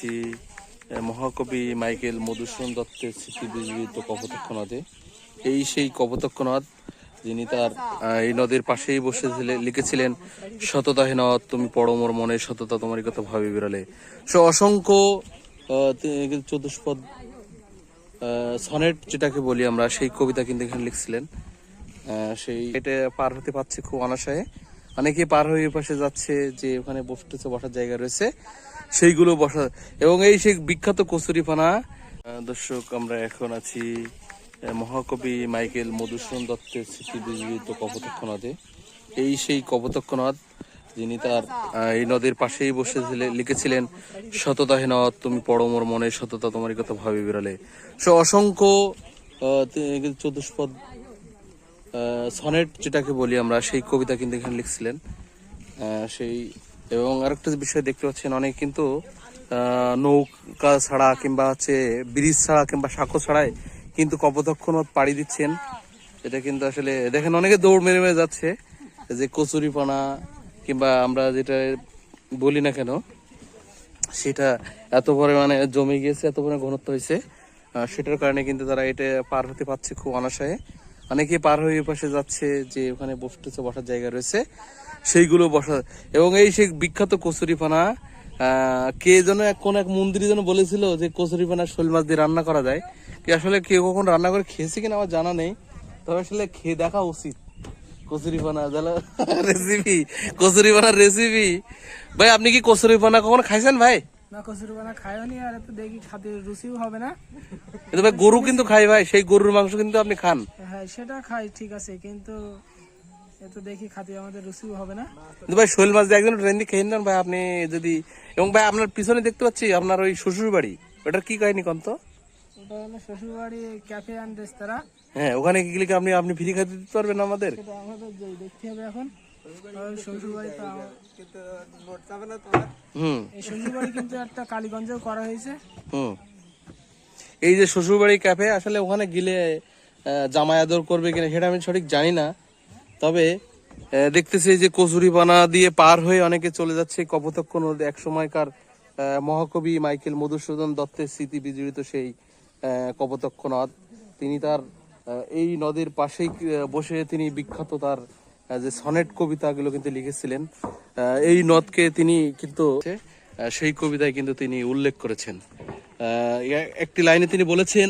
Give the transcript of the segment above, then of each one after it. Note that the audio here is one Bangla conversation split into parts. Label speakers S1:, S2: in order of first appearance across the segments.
S1: আছি মহাকবি মাইকেল মধুসূদন দত্তের স্মৃতি বিজড়িত নদে এই সেই কপোতাক্ষ নদ যিনি তার এই নদীর পাশেই বসেছিলেন লিখেছিলেন শততাহে নদ, তুমি পড়ো মোর মনে, সততা তোমারই কথা ভাবি বিরলে সো অসংখ্য চতুষ্পদ সনেট যেটাকে বলি আমরা, সেই কবিতা কিন্তু এখানে লিখছিলেন। সেই, এটা পার হতে পারছে খুব অনাশয়ে। অনেকে পার হয়ে পাশে যাচ্ছে, যে ওখানে বসতেছে, বসার জায়গা রয়েছে। সেইগুলো বসা এবং এই সেই বিখ্যাত কচুরিপানা দর্শক, আমরা এখন আছি মহাকবি মাইকেল মধুসূদন দত্তের স্মৃতি বিজড়িত কপোতাক্ষ নদে এই সেই কপোতাক্ষ নদ যিনি তার এই নদীর পাশেই বসেছিলেন লিখেছিলেন শততাহে নদ, তুমি পড়ো মোর মনে, সততা তোমারই কথা ভাবি বিরলে সো, অসংখ্য চতুষ্পদ সনেট যেটাকে বলি আমরা, সেই কবিতা কিন্তু এখানে লিখছিলেন। সেই, এবং আরেকটা বিষয় দেখতে পাচ্ছেন অনেক কিন্তু নৌকা ছাড়া কিংবা হচ্ছে ব্রিজ ছাড়া কিংবা সাঁকো ছাড়াই কিন্তু কপোতাক্ষ পাড়ি দিচ্ছেন। এটা কিন্তু আসলে, দেখেন অনেকে দৌড় মেরে মেরে যাচ্ছে, যে কচুরিপানা কিংবা আমরা যেটা বলি না কেন, সেটা এত পরিমাণে জমে গিয়েছে, এত পরিমাণে ঘনত্ব হয়েছে সেটার কারণে কিন্তু তারা এটা পার হতে পারছে খুব অনাশয়ে। অনেকে পার হয়ে পাশে যাচ্ছে যে ওখানে বসতেছে বসার জায়গা রয়েছে। সেইগুলো বসা এবং এই সেই বিখ্যাত কচুরিপানা কে যেন এক কোন এক মন্দিরে যেন বলেছিল যে কচুরিপানা শোল মাছ দিয়ে রান্না করা যায়। কি আসলে কেউ কখন রান্না করে খেয়েছে কিনা আমার জানা নেই। তবে আসলে খেয়ে দেখা উচিত। কচুরিপানা রেসিপি কচুরিপানার রেসিপি ভাই আপনি কি কচুরিপানা কখনো খাইছেন ভাই?
S2: না কচুরি বানা খাইও নি আর তো দেখি খাতে রুচিও হবে না।
S1: ভাই গরু কিন্তু খাই ভাই সেই গরুর মাংস কিন্তু আপনি খান।
S2: সেটা খাই ঠিক আছে কিন্তু দেখি খাতে আমাদের রুচিও হবে না।
S1: ভাই শৈল মাছ দিয়ে একজন ট্রেন দিয়ে খেয়ে নেন ভাই আপনি যদি এবং ভাই আপনার পিছনে দেখতে পাচ্ছি আপনার ওই শ্বশুর বাড়ি। ওটার কি কাহিনী কন্ত
S2: ওটা হলো শ্বশুরবাড়ি ক্যাফে অ্যান্ড রেস্তোরাঁ।
S1: হ্যাঁ ওখানে গেলে কি আপনি আপনি ফ্রি খাইতে দিতে পারবেন আমাদের?
S2: সেটা আমাদের যে দেখতে হবে এখন। ওই শ্বশুরবাড়ি তো
S1: হুম।
S2: এই শ্বশুরবাড়ি কিন্তু একটা কালীগঞ্জেও করা হয়েছে।
S1: হুম। এই যে শ্বশুরবাড়ি ক্যাফে আসলে ওখানে গেলে জামাই আদর করবে কিনা সেটা আমি সঠিক জানি না। তবে দেখতেছি যে কচুরিপানা দিয়ে পার হয়ে অনেকে চলে যাচ্ছে। কপোতক্ষ নদী এক সময়কার মহাকবি মাইকেল মধুসূদন দত্তের স্মৃতি বিজড়িত সেই কপোতক্ষ নদ। তিনি তার এই নদীর পাশেই বসে তিনি বিখ্যাত তার যে সনেট কবিতাগুলো কিন্তু লিখেছিলেন। এই নদকে তিনি কিন্তু সেই কবিতায় কিন্তু তিনি উল্লেখ করেছেন। একটি লাইনে তিনি বলেছেন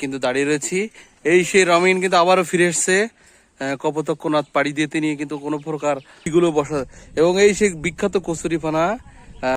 S1: কিন্তু দাঁড়িয়ে রয়েছি। এই সেই রমিন কিন্তু আবারও ফিরে এসছে। আহ, কপোতক্ষ পাড়ি দিয়ে তিনি কিন্তু কোনো প্রকার এগুলো বসা এবং এই সেই বিখ্যাত কচুরিপানা